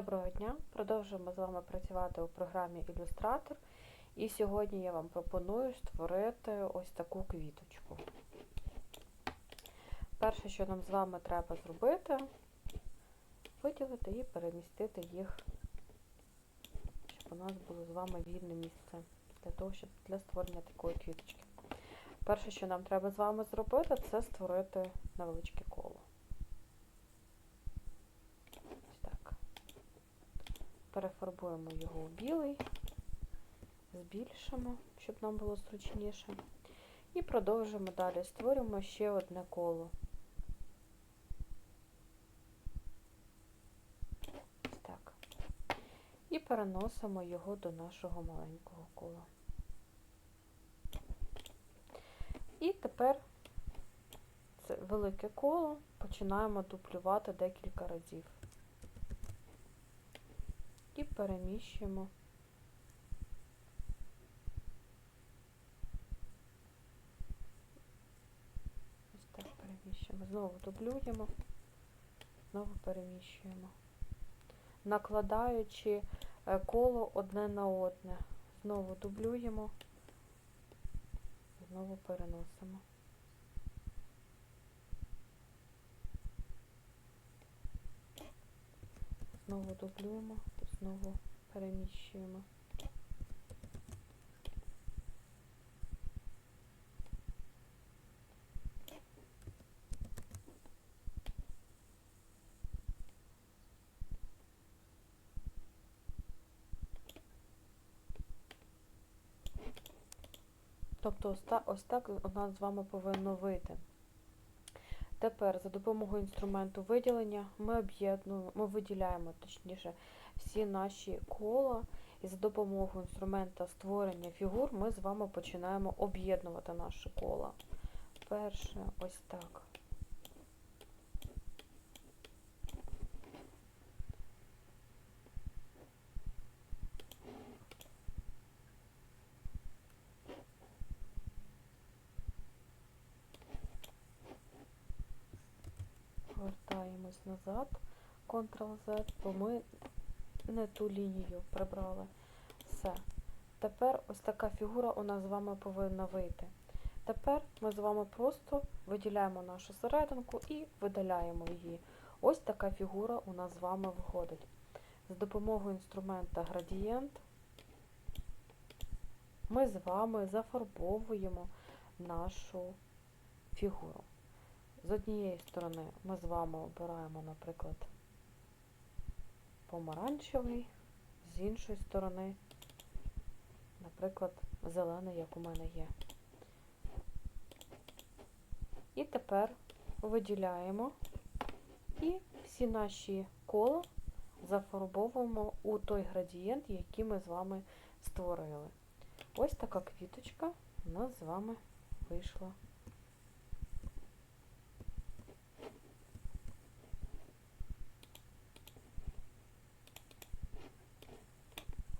Доброго дня! Продовжуємо з вами працювати у програмі Ілюстратор. І сьогодні я вам пропоную створити ось таку квіточку. Перше, що нам з вами треба зробити, виділити і перемістити їх, щоб у нас було з вами вільне місце для того, щоб для створення такої квіточки. Перше, що нам треба з вами зробити, це створити невеличке коло. Перефарбуємо його у білий, збільшимо, щоб нам було зручніше. І продовжуємо далі, створюємо ще одне коло. Так. І переносимо його до нашого маленького кола. І тепер це велике коло починаємо дуплювати декілька разів переміщуємо. Ось так переміщуємо. Знову дублюємо, знову переміщуємо, накладаючи е, коло одне на одне. Знову дублюємо, знову переносимо. Знову дублюємо знову переміщуємо. Тобто ось так у нас з вами повинно вийти. Тепер за допомогою інструменту виділення ми об'єднуємо, ми виділяємо точніше всі наші кола, і за допомогою інструмента створення фігур ми з вами починаємо об'єднувати наші кола. Перше ось так. Повертаємось назад, Ctrl-Z, бо ми не ту лінію прибрали. Все. Тепер ось така фігура у нас з вами повинна вийти. Тепер ми з вами просто виділяємо нашу серединку і видаляємо її. Ось така фігура у нас з вами виходить. З допомогою інструмента градієнт ми з вами зафарбовуємо нашу фігуру. З однієї сторони ми з вами обираємо, наприклад, помаранчевий, з іншої сторони, наприклад, зелений, як у мене є. І тепер виділяємо і всі наші кола зафарбовуємо у той градієнт, який ми з вами створили. Ось така квіточка у нас з вами вийшла.